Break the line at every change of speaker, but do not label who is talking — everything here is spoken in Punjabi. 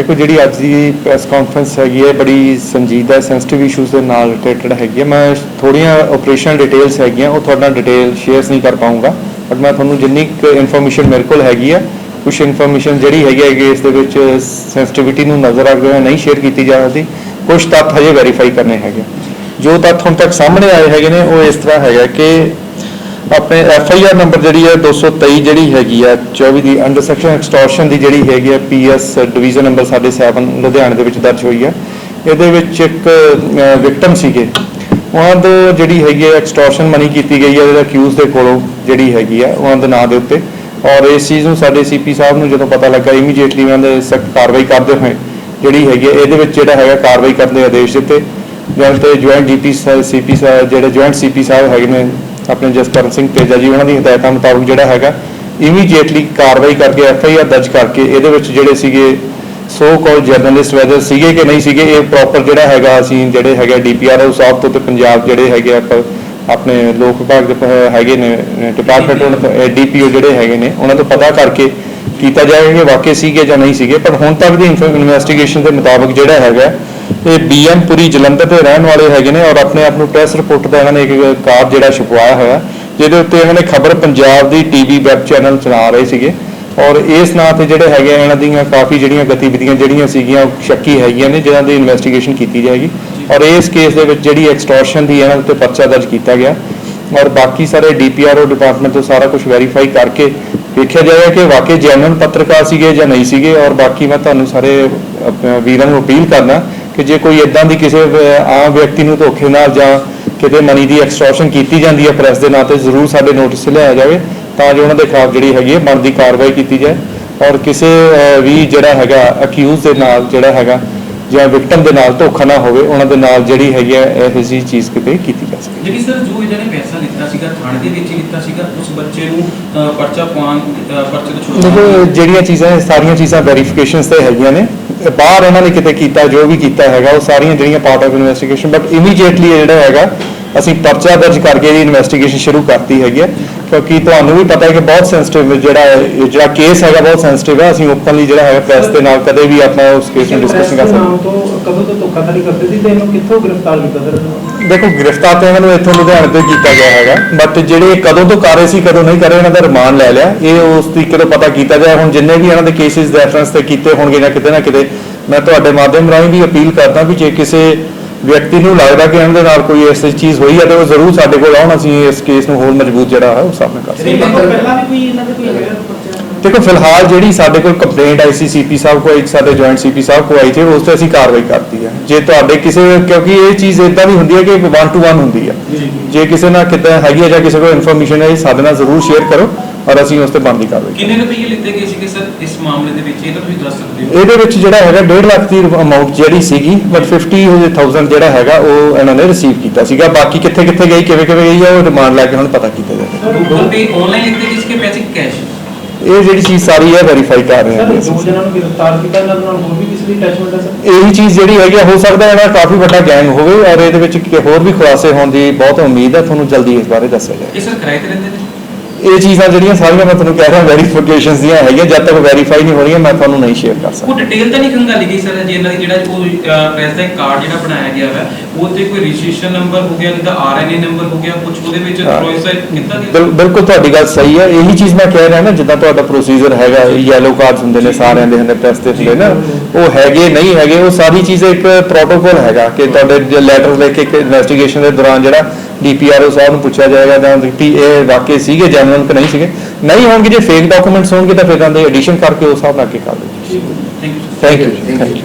ਦੇਖੋ, ਜਿਹੜੀ ਅੱਜ ਦੀ ਪ੍ਰੈਸ ਕਾਨਫਰੰਸ ਹੈਗੀ ਹੈ, ਬੜੀ ਸੰਜੀਦਾ ਸੈਂਸਿਟਿਵ ਇਸ਼ੂਜ਼ ਦੇ ਨਾਲ ਰਿਲੇਟਡ ਹੈਗੀ ਹੈ। ਮੈਂ ਥੋੜੀਆਂ ਆਪਰੇਸ਼ਨਲ ਡਿਟੇਲਸ ਹੈਗੀਆਂ, ਉਹ ਤੁਹਾਡੇ ਨਾਲ ਡਿਟੇਲ ਸ਼ੇਅਰ ਨਹੀਂ ਕਰ ਪਾਉਂਗਾ ਬਟ ਮੈਂ ਤੁਹਾਨੂੰ ਜਿੰਨੀ ਕੁ ਇਨਫੋਰਮੇਸ਼ਨ ਮੇਰੇ ਕੋਲ ਹੈਗੀ ਹੈ ਕੁਝ ਇਨਫੋਰਮੇਸ਼ਨ ਜਿਹੜੀ ਹੈਗੀ ਹੈ, ਇਸ ਦੇ ਵਿੱਚ ਸੈਂਸਿਟਿਵਿਟੀ ਨੂੰ ਨਜ਼ਰ ਰੱਖਦੇ ਹੋਏ ਨਹੀਂ ਸ਼ੇਅਰ ਕੀਤੀ ਜਾ ਸਕਦੀ। ਕੁਝ ਤੱਥ ਹਜੇ ਵੈਰੀਫਾਈ ਕਰਨੇ ਹੈਗੇ। ਜੋ ਤੱਥ ਹੁਣ ਤੱਕ ਸਾਹਮਣੇ ਆਏ ਹੈਗੇ ਨੇ, ਉਹ ਇਸ ਤਰ੍ਹਾਂ ਹੈਗਾ ਕਿ ਆਪਣੇ ਐਫ ਆਈ ਆਰ ਨੰਬਰ ਜਿਹੜੀ ਹੈ 223 ਜਿਹੜੀ ਹੈਗੀ ਹੈ 24 ਦੀ ਅੰਡਰ ਸੈਕਸ਼ਨ ਐਕਸਟੋਰਸ਼ਨ ਦੀ ਜਿਹੜੀ ਹੈਗੀ ਹੈ ਪੀ ਐਸ ਡਿਵੀਜ਼ਨ ਨੰਬਰ 7 ਲੁਧਿਆਣੇ ਦੇ ਵਿੱਚ ਦਰਜ ਹੋਈ ਹੈ ਇਹਦੇ ਵਿੱਚ ਇੱਕ ਵਿਕਟਮ ਸੀਗੇ। ਉਹਨਾਂ ਦੇ ਜਿਹੜੀ ਹੈਗੀ ਹੈ ਐਕਸਟੋਰਸ਼ਨ ਮਨੀ ਕੀਤੀ ਗਈ ਹੈ ਜਿਹੜਾ ਅਕਿਊਜ਼ ਦੇ ਕੋਲੋਂ ਜਿਹੜੀ ਹੈਗੀ ਹੈ ਉਹਨਾਂ ਦੇ ਨਾਂ ਦੇ ਉੱਤੇ। ਔਰ ਇਸ ਚੀਜ਼ ਨੂੰ ਸਾਡੇ ਸੀਪੀ ਸਾਹਿਬ ਨੂੰ ਜਦੋਂ ਪਤਾ ਲੱਗਾ ਇਮੀਡੀਏਟਲੀ ਉਹਨਾਂ ਦੇ ਸਖਤ ਕਾਰਵਾਈ ਕਰਦੇ ਹੋਏ ਜਿਹੜੀ ਹੈਗੀ ਹੈ ਇਹਦੇ ਵਿੱਚ ਜਿਹੜਾ ਹੈਗਾ ਕਾਰਵਾਈ ਕਰਨ ਦੇ ਆਦੇਸ਼ ਦਿੱਤੇ। ਜਦ ਤੇ ਜੁਆਇੰਟ ਡੀਪੀ ਸੀਪੀ ਸਾਹਿਬ ਜਿਹੜੇ ਜੁਆਇੰਟ ਸੀਪੀ ਸਾਹਿਬ ਹੈਗੇ ਨੇ ਆਪਣੇ ਜਸਕਰਨ ਸਿੰਘ ਤੇਜਾ ਜੀ ਉਹਨਾਂ ਦੀ ਹਦਾਇਤਾਂ ਮੁਤਾਬਕ ਜਿਹੜਾ ਹੈਗਾ ਇਮੀਡੀਏਟਲੀ ਕਾਰਵਾਈ ਕਰਕੇ ਐਫ ਆਈ ਆਰ ਦਰਜ ਕਰਕੇ ਇਹਦੇ ਵਿੱਚ ਜਿਹੜੇ ਸੀਗੇ ਸੋ ਕਾਲ ਜਰਨਲਿਸਟ ਵੈਦਰ ਸੀਗੇ ਕਿ ਨਹੀਂ ਸੀਗੇ ਇਹ ਪ੍ਰੋਪਰ ਜਿਹੜਾ ਹੈਗਾ ਅਸੀਂ ਜਿਹੜੇ ਹੈਗੇ ਡੀਪੀਆਰਓ ਸਾਹਿਬ ਤੋਂ ਤੇ ਪੰਜਾਬ ਜਿਹੜੇ ਹੈਗੇ ਆ ਆਪਣੇ ਲੋਕ ਵਿਭਾਗ ਦੇ ਹੈਗੇ ਨੇ ਡਿਪਾਰਟਮੈਂਟ ਉਹਨਾਂ ਤੋਂ ਡੀਪੀਓ ਜਿਹੜੇ ਹੈਗੇ ਨੇ ਉਹਨਾਂ ਤੋਂ ਪਤਾ ਕਰਕੇ ਕੀਤਾ ਜਾਏਗਾ ਕਿ ਵਾਕਈ ਸੀਗੇ ਜਾਂ ਨਹੀਂ ਸੀਗੇ ਪਰ ਹੁਣ ਤੱਕ ਦੀ ਇਨਵੈਸਟੀਗੇਸ਼ਨ ਦੇ ਮੁਤਾਬਕ ਜਿਹੜਾ ਹੈਗਾ ਇਹ ਬੀਐਮ ਪੁਰੀ ਜਲੰਧਰ ਦੇ ਰਹਿਣ ਵਾਲੇ ਹੈਗੇ ਨੇ ਔਰ ਆਪਣੇ ਆਪ ਨੂੰ ਪ੍ਰੈਸ ਰਿਪੋਰਟ ਦਾ ਇਹਨਾਂ ਨੇ ਇੱਕ ਕਾਰਡ ਜਿਹੜਾ ਛਪਵਾਇਆ ਹੋਇਆ, ਜਿਹਦੇ ਉੱਤੇ ਇਹਨਾਂ ਨੇ ਖਬਰ ਪੰਜਾਬ ਦੀ ਟੀਵੀ ਵੈਬ ਚੈਨਲ ਚਲਾ ਰਹੇ ਸੀਗੇ। ਔਰ ਇਸ ਨਾਂ ਤੇ ਜਿਹੜੇ ਹੈਗੇ ਇਹਨਾਂ ਦੀਆਂ ਕਾਫੀ ਜਿਹੜੀਆਂ ਗਤੀਵਿਧੀਆਂ ਜਿਹੜੀਆਂ ਸੀਗੀਆਂ, ਉਹ ਸ਼ੱਕੀ ਹੈਗੀਆਂ ਨੇ ਜਿਹਨਾਂ ਦੀ ਇਨਵੈਸਟੀਗੇਸ਼ਨ ਕੀਤੀ ਜਾਏਗੀ। ਔਰ ਇਸ ਕੇਸ ਦੇ ਵਿੱਚ ਜਿਹੜੀ ਐਕਸਟੋਰਸ਼ਨ ਦੀ ਇਹਨਾਂ ਉੱਤੇ ਪਰਚਾ ਦਰਜ ਕੀਤਾ ਗਿਆ। ਔਰ ਬਾਕੀ ਸਾਰੇ ਡੀਪੀਆਰਓ ਡਿਪਾਰਟਮੈਂਟ ਤੋਂ ਸਾਰਾ ਕੁਝ ਵੈਰੀਫਾਈ ਕਰਕੇ ਵੇਖਿਆ ਜਾਏਗਾ ਕਿ ਵਾਕਈ ਜੈਨੂਇਨ ਪੱਤਰਕਾਰ ਸੀਗੇ ਜਾਂ ਨਹੀਂ ਸੀਗੇ। ਔਰ ਬਾਕੀ ਮੈਂ ਤੁਹਾਨੂੰ ਸਾਰੇ ਵੀਰਾਂ ਨੂੰ ਅਪੀਲ ਕਰਨਾ ਕਿ ਜੇ ਕੋਈ ਇਦਾਂ ਦੀ ਕਿਸੇ ਆਮ ਵਿਅਕਤੀ ਨੂੰ ਧੋਖੇ ਨਾਲ ਜਾਂ ਕਿਤੇ ਮਨੀ ਦੀ ਐਕਸਟੋਰਸ਼ਨ ਕੀਤੀ ਜਾਂਦੀ ਹੈ ਪ੍ਰੈਸ ਦੇ ਨਾਂ ਤੇ, ਜ਼ਰੂਰ ਸਾਡੇ ਨੋਟਿਸ ਲਿਆ ਜਾਵੇ ਤਾਂ ਜੋ ਉਹਨਾਂ ਦੇ ਖਿਲਾਫ ਜਿਹੜੀ ਹੈਗੀ ਹੈ ਬਣਦੀ ਕਾਰਵਾਈ ਕੀਤੀ ਜਾਏ। ਔਰ ਕਿਸੇ ਵੀ ਜਿਹੜਾ ਹੈਗਾ ਅਕਿਊਜ਼ ਦੇ ਨਾਲ ਜਿਹੜਾ ਹੈਗਾ ਜਾਂ ਵਿਕਟਮ ਦੇ ਨਾਲ ਧੋਖਾ ਨਾ ਹੋਵੇ ਉਹਨਾਂ ਦੇ ਨਾਲ ਜਿਹੜੀ ਹੈਗੀ ਹੈ ਇਹੋ ਜਿਹੀ ਚੀਜ਼ ਕਿਤੇ ਕੀਤੀ ਜਾ ਸਕੇ।
ਜਿਹੜੀ ਸਰ ਜੋ ਇਹਨਾਂ ਨੇ ਪੈਸਾ ਲਿੱਤਾ ਸੀਗਾ ਥਾਣੇ ਦੇ ਵਿੱਚ ਲਿੱਤਾ ਸੀਗਾ ਉਸ ਬੱਚੇ ਨੂੰ ਪਰਚਾ ਪਾਉਣ ਪਰਚੇ ਤੋਂ ਛੁਡਵਾਉਣ
ਦੇਖੋ ਜਿਹੜੀਆਂ ਚੀਜ਼ਾਂ ਸਾਰੀਆਂ ਚੀਜ਼ਾਂ ਵੈਰੀਫਿਕੇਸ਼ਨਸ ਤੇ ਹੈਗੀਆਂ ਨੇ। ਬਾਹਰ ਉਹਨਾਂ ਨੇ ਕਿਤੇ ਕੀਤਾ ਜੋ ਵੀ ਕੀਤਾ ਹੈਗਾ ਉਹ ਸਾਰੀਆਂ ਜਿਹੜੀਆਂ part of investigation but immediately ਜਿਹੜਾ ਹੈਗਾ ਅਸੀਂ ਪਰਚਾ ਦਰਜ ਕਰਕੇ ਇਹਦੀ ਇਨਵੈਸਟੀਗੇਸ਼ਨ ਸ਼ੁਰੂ ਕਰਤੀ ਹੈਗੀ ਹੈ ਕਿਉਂਕਿ ਤੁਹਾਨੂੰ ਵੀ ਪਤਾ ਹੈ ਕਿ ਬਹੁਤ ਸੈਂਸਿਟਿਵ ਜਿਹੜਾ ਹੈ- ਇਹ ਜਿਹੜਾ ਕੇਸ ਹੈਗਾ ਬਹੁਤ ਸੈਂਸਿਟਿਵ ਹੈ। ਅਸੀਂ ਓਪਨਲੀ ਜਿਹੜਾ ਹੈਗਾ ਪ੍ਰੈਸ ਦੇ ਨਾਲ ਕਦੇ ਵੀ ਆਪਾਂ ਉਸ ਕੇਸ ਨੂੰ ਡਿਸਕਸ ਨਹੀਂ ਕਰ ਸਕਦੇ।
ਤੋਂ ਕਦੋਂ ਤੋਂ ਧੋਖਾਧੜੀ ਕਰਦੇ ਸੀ ਤੇ ਇਹਨੂੰ ਕਿੱਥੋਂ ਗ੍ਰਿਫਤਾਰ ਕੀਤਾ ਸਰ
ਦੇਖੋ ਗ੍ਰਿਫਤਾਰ ਤਾਂ ਇਹਨਾਂ ਨੂੰ ਇੱਥੋਂ ਲੁਧਿਆਣੇ ਤੋਂ ਕੀਤਾ ਗਿਆ ਹੈਗਾ। ਬਟ ਜਿਹੜੇ ਕਦੋਂ ਤੋਂ ਕਰ ਰਹੇ ਸੀ ਕਦੋਂ ਨਹੀਂ ਕਰ ਰਹੇ ਇਹਨਾਂ ਦਾ ਰਿਮਾਂਡ ਲੈ ਲਿਆ। ਇਹ ਉਸ ਤਰੀਕੇ ਤੋਂ ਪਤਾ ਕੀਤਾ ਜਾਏ। ਹੁਣ ਜਿੰਨੇ ਵੀ ਇਹਨਾਂ ਦੇ ਕੇਸਿਸ ਰੈਫਰੈਂਸ ਤੇ ਕੀਤੇ ਹੋਣਗੇ ਜਾਂ ਕਿਤੇ ਨਾ ਕਿਤੇ ਮੈਂ ਤੁਹਾਡੇ ਮਾਧਿਅਮ ਰਾਹੀਂ ਵੀ ਅਪੀਲ ਕਰਦਾ ਵੀ ਜੇ ਕਿਸੇ ਵਿਅਕਤੀ ਨੂੰ ਲੱਗਦਾ ਕਿ ਇਹਨਾਂ ਦੇ ਨਾਲ ਕੋਈ ਐਸੀ ਚੀਜ਼ ਹੋਈ ਹੈ ਤੇ ਉਹ ਜ਼ਰੂਰ ਸਾਡੇ ਕੋਲ ਆਉਣ ਅਸੀਂ ਇਸ ਕੇਸ ਨੂੰ ਹੋਰ ਮਜ਼ਬੂਤ ਜਿਹੜਾ ਹੈ ਉਹ ਸਾਹਮਣੇ ਕਰ ਸਕਦੇ
ਪਰਚਾ?
ਦੇਖੋ ਫਿਲਹਾਲ ਜਿਹੜੀ ਸਾਡੇ ਕੋਲ ਕੰਪਲੇਂਟ ਆਈ ਸੀ ਸੀਪੀ ਸਾਹਿਬ ਕੋਲ ਇੱਕ ਸਾਡੇ ਜੁਆਇੰਟ ਸੀਪੀ ਸਾਹਿਬ ਕੋਲ ਆਈ ਸੀ ਉਸ ਤੇ ਅਸੀਂ ਕਾਰਵਾਈ ਕਰਤੀ ਹੈ। ਜੇ ਤੁਹਾਡੇ ਕਿਸੇ ਕਿਉਂਕਿ ਇਹ ਚੀਜ਼ ਇਦਾਂ ਵੀ ਹੁੰਦੀ ਹੈ ਕਿ 1 ਟੂ 1 ਹੁੰਦੀ ਹੈ। ਜੇ ਕਿਸੇ ਨਾਲ ਕਿਤੇ ਹੈਗੀ ਹੈ ਜਾਂ ਕਿਸੇ ਕੋਲ ਇਨਫੋਰਮੇਸ਼ਨ ਹੈ ਸਾਡੇ ਨਾਲ ਜ਼ਰੂਰ ਸ਼ੇਅਰ ਕਰੋ। ਔਰ ਅਸੀਂ ਉਸ ਤੇ ਬਣਦੀ ਕਾਰਵਾਈ
ਕਿੰਨੇ ਰੁਪਏ ਲਿੱਤੇ ਗਏ ਸੀਗੇ ਸਰ ਇਸ ਮਾਮਲੇ ਦੇ ਵਿੱਚ? ਇਹ ਤਾਂ ਤੁਸੀਂ ਦੱਸ ਸਕਦੇ ਹੋ।
ਇਹਦੇ ਵਿੱਚ ਜਿਹੜਾ ਹੈਗਾ 1.5 ਲੱਖ ਦੀ ਅਮਾਉਂਟ ਜਿਹੜੀ ਸੀਗੀ ਬਟ 50000 ਜਿਹੜਾ ਹੈਗਾ ਉਹ ਇਹਨਾਂ ਨੇ ਰਿਸੀਵ ਕੀਤਾ ਸੀਗਾ। ਬਾਕੀ ਕਿੱਥੇ ਕਿੱਥੇ ਗਈ ਕਿਵੇਂ ਕਿਵੇਂ ਗਈ ਹੈ ਉਹ ਰਿਮਾਂਡ ਲੈ ਕੇ ਹੁਣ ਪਤਾ ਕੀਤਾ ਜਾਏਗਾ।
ਗੂਗਲ ਪੇ ਆਨਲਾਈਨ ਲਿੱਤੇ ਸੀਗੇ ਪੈਸੇ ਕੈਸ਼
ਇਹ ਜਿਹੜੀ ਚੀਜ਼ ਸਾਰੀ ਹੈ ਵੈਰੀਫਾਈ ਕਰ ਰਹੇ ਹਾਂ
ਸਰ। ਦੋ ਜਣਾਂ ਨੂੰ ਗ੍ਰਿਫਤਾਰ ਕੀਤਾ ਇਹਨਾਂ ਨਾਲ ਹੋਰ ਵੀ ਕਿਸੇ ਦੀ ਅਟੈਚਮੈਂਟ ਹੈ ਸਰ?
ਇਹੀ ਚੀਜ਼ ਜਿਹੜੀ ਹੈਗੀ ਆ, ਹੋ ਸਕਦਾ ਹੈ ਇਹਦਾ ਕਾਫੀ ਵੱਡਾ ਗੈਂਗ ਹੋਵੇ ਔਰ ਇਹਦੇ ਵਿੱਚ ਕਿ ਹੋਰ ਵੀ ਖੁਲਾਸੇ ਹੋਣ ਦੀ ਬਹੁਤ ਉਮੀਦ ਹੈ। ਤੁਹਾਨੂੰ ਜਲਦੀ ਇਸ ਬਾਰੇ ਦੱਸਿਆ ਜਾਏ
ਇਹ ਸਰ ਕਿਰਾਏ ਤੇ ਰਹਿੰਦੇ ਨੇ?
ਇਹ ਚੀਜ਼ਾਂ ਜਿਹੜੀਆਂ ਸਾਰੀਆਂ ਮੈਂ ਤੁਹਾਨੂੰ ਕਹਿ ਰਿਹਾ ਵੈਰੀਫਿਕੇਸ਼ਨਸ ਦੀਆਂ ਹੈਗੀਆਂ, ਜਦ ਤੱਕ ਵੈਰੀਫਾਈ ਨਹੀਂ ਹੋ ਮੈਂ ਤੁਹਾਨੂੰ ਨਹੀਂ ਸ਼ੇਅਰ ਕਰ ਸਕਦਾ।
ਉਹ ਡਿਟੇਲ ਤਾਂ ਨਹੀਂ ਖੰਗਾਲੀ ਗਈ ਸਰ ਜੇ ਇਹਨਾਂ ਦੀ ਜਿਹੜਾ ਉਹ ਪ੍ਰੈਸ ਦਾ ਕਾਰਡ ਜਿਹੜਾ ਬਣਾਇਆ ਗਿਆ ਹੈ ਉਹ ਤੇ ਕੋਈ ਰਜਿਸਟ੍ਰੇਸ਼ਨ ਨੰਬਰ ਹੋ ਗਿਆ ਜਿੱਦਾਂ ਆਰਐਨਏ ਨੰਬਰ ਹੋ ਗਿਆ ਕੁਝ ਉਹਦੇ ਵਿੱਚ। ਪ੍ਰੋਸੈਸ ਗਿਆ?
ਬਿਲ- ਬਿਲਕੁਲ ਤੁਹਾਡੀ ਗੱਲ ਸਹੀ ਹੈ। ਇਹੀ ਚੀਜ਼ ਮੈਂ ਕਹਿ ਰਿਹਾ ਨਾ ਜਿੱਦਾਂ ਤੁਹਾਡਾ ਪ੍ਰੋਸੀਜਰ ਹੈਗਾ ਯੈਲੋ ਕਾਰਡਸ ਹੁੰਦੇ ਨੇ ਸਾਰਿਆਂ ਦੇ ਹੁੰਦੇ ਪ੍ਰੈਸ ਤੇ ਹੁੰਦੇ ਨਾ ਉਹ ਹੈਗੇ ਨਹੀਂ ਹੈਗੇ ਉਹ ਸਾਰੀ ਚੀਜ਼ ਇੱਕ ਪ੍ਰੋਟੋਕੋਲ ਹੈਗਾ ਕਿ ਤੁਹਾਡੇ ਲੈਟਰ ਲਿਖ ਕੇ ਇਨਵੈਸਟੀਗੇਸ਼ਨ ਦੇ ਦੌਰਾਨ ਜਿਹੜਾ ਡੀਪੀਆਰਓ ਸਾਹਿਬ ਨੂੰ ਪੁੱਛਿਆ ਜਾਏਗਾ ਜਾਂ ਕਿ ਇਹ ਵਾਕਈ ਸੀਗੇ ਜੈਨੂਇਨ ਕਿ ਨਹੀਂ ਸੀਗੇ ਨਹੀਂ ਹੋਣਗੇ ਜੇ ਫੇਕ ਡਾਕੂਮੈਂਟਸ ਹੋਣਗੇ ਤਾਂ ਫਿਰ ਇਹਨਾਂ ਦੇ ਐਡੀਸ਼ਨ ਕਰਕੇ ਉਸ ਹਿਸਾਬ ਨਾਲ ਅੱਗੇ ਕਰ ਦਿਓ। Thank you thank you